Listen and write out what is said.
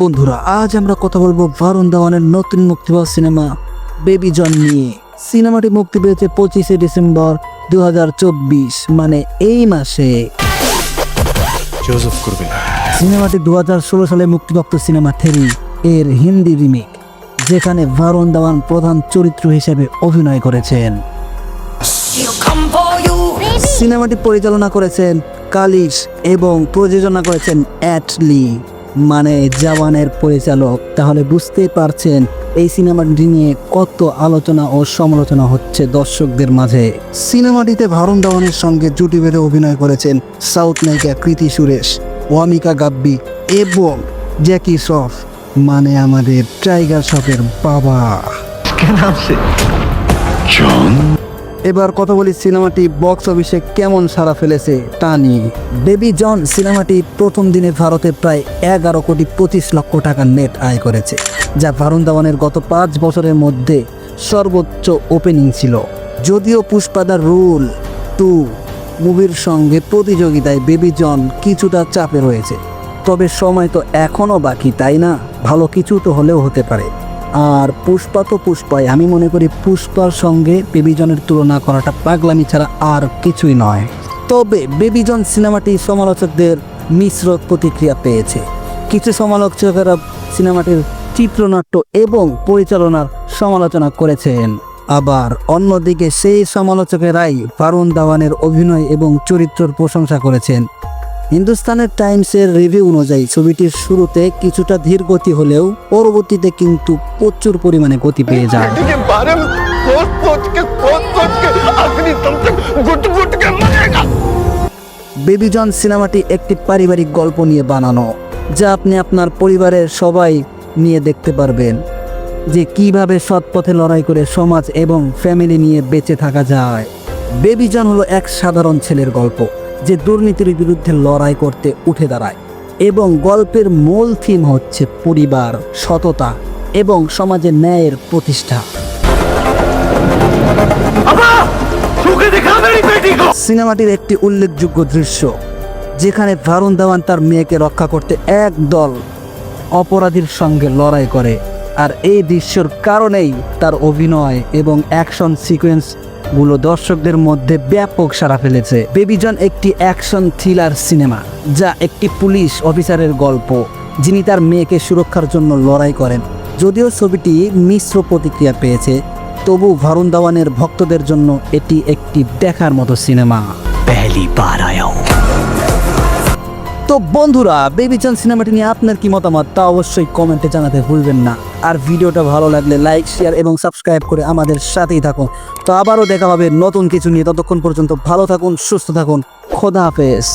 বন্ধুরা আজ আমরা কথা বলব ভারুণ ধাওয়ানের নতুন মুক্তি পাওয়া সিনেমা বেবি জন নিয়ে। সিনেমাটি মুক্তি পেয়েছে পঁচিশে ডিসেম্বর দু হাজার চব্বিশ মানে এই মাসে। সিনেমাটি দুহাজার ষোলো সালে মুক্তিপ্রাপ্ত সিনেমা থেরি এর হিন্দি রিমেক যেখানে ভারুণ ধাওয়ান প্রধান চরিত্র হিসেবে অভিনয় করেছেন। সিনেমাটি পরিচালনা করেছেন কালিশ এবং প্রযোজনা করেছেন অ্যাটলি মানে জওয়ানের পরিচালক তাহলে বুঝতেই পারছেন এই সিনেমাটি নিয়ে কত আলোচনা ও সমালোচনা হচ্ছে দর্শকদের মাঝে। সিনেমাটিতে ভারুণ ধাওয়ানের সঙ্গে জুটি বেঁধে অভিনয় করেছেন সাউথ নায়িকা কৃতি সুরেশ ওয়ামিকা গাব্বি এবং জ্যাকি শ্রফ মানে আমাদের টাইগার শ্রফের বাবা। এবার কথা বলি সিনেমাটি বক্স অফিসে কেমন সাড়া ফেলেছে তা নিয়ে। বেবি জন সিনেমাটি প্রথম দিনে ভারতে প্রায় এগারো কোটি পঁচিশ লক্ষ টাকা নেট আয় করেছে, যা ভারুণ ধাওয়ানের গত পাঁচ বছরের মধ্যে সর্বোচ্চ ওপেনিং ছিল। যদিও পুষ্পাদা রুল টু মুভির সঙ্গে প্রতিযোগিতায় বেবি জন কিছুটা চাপে রয়েছে, তবে সময় তো এখনও বাকি, তাই না? ভালো কিছু তো হলেও হতে পারে। আর পুষ্পা তো পুষ্পাই। আমি মনে করি পুষ্পার সঙ্গে বেবিজনের তুলনা করাটা পাগলামি ছাড়া আর কিছুই নয়। তবে বেবিজন সিনেমাটি সমালোচকদের মিশ্র প্রতিক্রিয়া পেয়েছে। কিছু সমালোচকেরা সিনেমাটির চিত্রনাট্য এবং পরিচালনার সমালোচনা করেছেন। আবার অন্যদিকে সেই সমালোচকেরাই ভারুণ দাওয়ানের অভিনয় এবং চরিত্রের প্রশংসা করেছেন। হিন্দুস্তানের টাইমসের রিভিউ অনুযায়ী ছবিটির শুরুতে কিছুটা ধীর গতি হলেও পরবর্তীতে কিন্তু প্রচুর পরিমাণে গতি পেয়ে যায়। বেবিজন সিনেমাটি একটি পারিবারিক গল্প নিয়ে বানানো যা আপনি আপনার পরিবারের সবাই নিয়ে দেখতে পারবেন যে কীভাবে সৎ পথে লড়াই করে সমাজ এবং ফ্যামিলি নিয়ে বেঁচে থাকা যায়। বেবিজন হলো এক সাধারণ ছেলের গল্প। যে দুর্নীতির বিরুদ্ধে লড়াই করতে উঠে দাঁড়ায়। এবং গল্পের মূল থিম হচ্ছে পরিবার সততা এবং সমাজে ন্যায়ের প্রতিষ্ঠা। সিনেমাটির একটি উল্লেখযোগ্য দৃশ্য যেখানে ভারুণ ধাওয়ান তার মেয়েকে রক্ষা করতে এক দল অপরাধীর সঙ্গে লড়াই করে। আর এই দৃশ্যর কারণেই তার অভিনয় এবং অ্যাকশন সিকোয়েন্স গুলো দর্শকদের মধ্যে ব্যাপক সাড়া ফেলেছে বেবিজন একটি অ্যাকশন থ্রিলার সিনেমা, যা একটি পুলিশ অফিসারের গল্প, যিনি তার মেয়েকে সুরক্ষার জন্য লড়াই করেন। যদিও ছবিটি মিশ্র প্রতিক্রিয়া পেয়েছে, তবু ভরুণ ধাওয়ানের ভক্তদের জন্য এটি একটি দেখার মতো সিনেমা। পহলি বার আয়া তো বন্ধুরা বেবি চান সিনেমাটি নিয়ে আপনার কি মতামত তা অবশ্যই কমেন্টে জানাতে ভুলবেন না। আর ভিডিওটা ভালো লাগলে লাইক শেয়ার এবং সাবস্ক্রাইব করে আমাদের সাথেই থাকুন। তো আবারও দেখা হবে নতুন কিছু নিয়ে। ততক্ষণ পর্যন্ত ভালো থাকুন, সুস্থ থাকুন। খোদা হাফেজ।